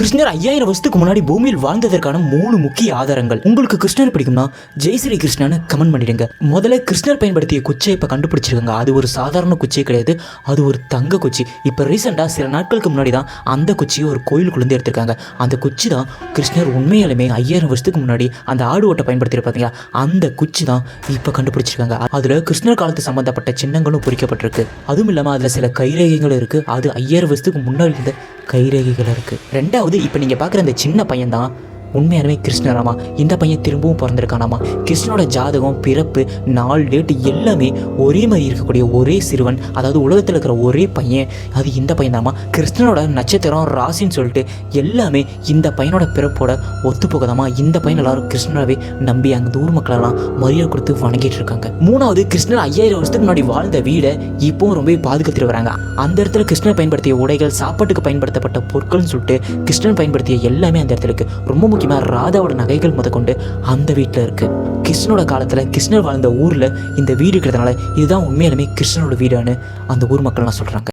கிருஷ்ணர் ஐயாயிரம் வருஷத்துக்கு முன்னாடி பூமியில் வாழ்ந்ததற்கான மூணு முக்கிய ஆதாரங்கள். உங்களுக்கு கிருஷ்ணர் பிடிக்கும்னா ஜெய் ஸ்ரீ கிருஷ்ணான்னு கமெண்ட் பண்ணிடுங்க. முதல்ல கிருஷ்ணர் பயன்படுத்திய குச்சை இப்போ கண்டுபிடிச்சிருக்காங்க. அது ஒரு சாதாரண குச்சியே கிடையாது. அது ஒரு தங்க குச்சி. இப்போ ரீசெண்டாக சில நாட்களுக்கு முன்னாடி தான் அந்த குச்சியை ஒரு கோயிலுக்குள்ளேருந்து எடுத்திருக்காங்க. அந்த குச்சி தான் கிருஷ்ணர் உண்மையாலுமே ஐயாயிரம் வருஷத்துக்கு முன்னாடி அந்த ஆடு ஓட்டை பயன்படுத்தி பார்த்தீங்களா அந்த குச்சி தான் இப்போ கண்டுபிடிச்சிருக்காங்க. அதில் கிருஷ்ணர் காலத்து சம்மந்தப்பட்ட சின்னங்களும் பொறிக்கப்பட்டிருக்கு. அதுவும் இல்லாமல் அதில் சில கைரேகைகளும் இருக்குது அது ஐயாயிரம் வருஷத்துக்கு முன்னாடி இருந்த கைரேகைகள் இருக்குது ரெண்டாவது இப்போ நீங்கள் பார்க்குற அந்த சின்ன பையன் தான் உண்மையாலுமே கிருஷ்ணராமா இந்த பையன் திரும்பவும் பிறந்திருக்கானாமா? கிருஷ்ணனோட ஜாதகம் பிறப்பு நாள் டேட் எல்லாமே ஒரே மாதிரி இருக்கக்கூடிய ஒரே சிறுவன் அதாவது உலகத்தில் இருக்கிற ஒரே பையன் அது இந்த பையன் தாமா கிருஷ்ணனோட நட்சத்திரம் ராசின்னு சொல்லிட்டு எல்லாமே இந்த பையனோட பிறப்போட ஒத்து இந்த பையன் எல்லாரும் கிருஷ்ணனாவே நம்பி அங்கே ஊர் மக்களெல்லாம் மரியாதை கொடுத்து வணங்கிட்டு இருக்காங்க. மூணாவது கிருஷ்ணர் ஐயாயிரம் வருஷத்துக்கு முன்னாடி வாழ்ந்த வீடை இப்போவும் ரொம்ப பாதுகாத்துட்டு வராங்க. அந்த இடத்துல கிருஷ்ணன் பயன்படுத்திய உடைகள் சாப்பாட்டுக்கு பயன்படுத்தப்பட்ட பொருட்கள்னு சொல்லிட்டு கிருஷ்ணன் பயன்படுத்திய எல்லாமே அந்த இடத்துல இருக்கு. ரொம்ப முக்கியமாக ராதாவோட நகைகள் முதற்கொண்டு அந்த வீட்டில் இருக்குது கிருஷ்ணனோட காலத்தில் கிருஷ்ணர் வாழ்ந்த ஊரில் இந்த வீடு இருக்கிறதுனால இதுதான் உண்மையாலுமே கிருஷ்ணனோட வீடுன்னு அந்த ஊர் மக்கள்லாம் சொல்கிறாங்க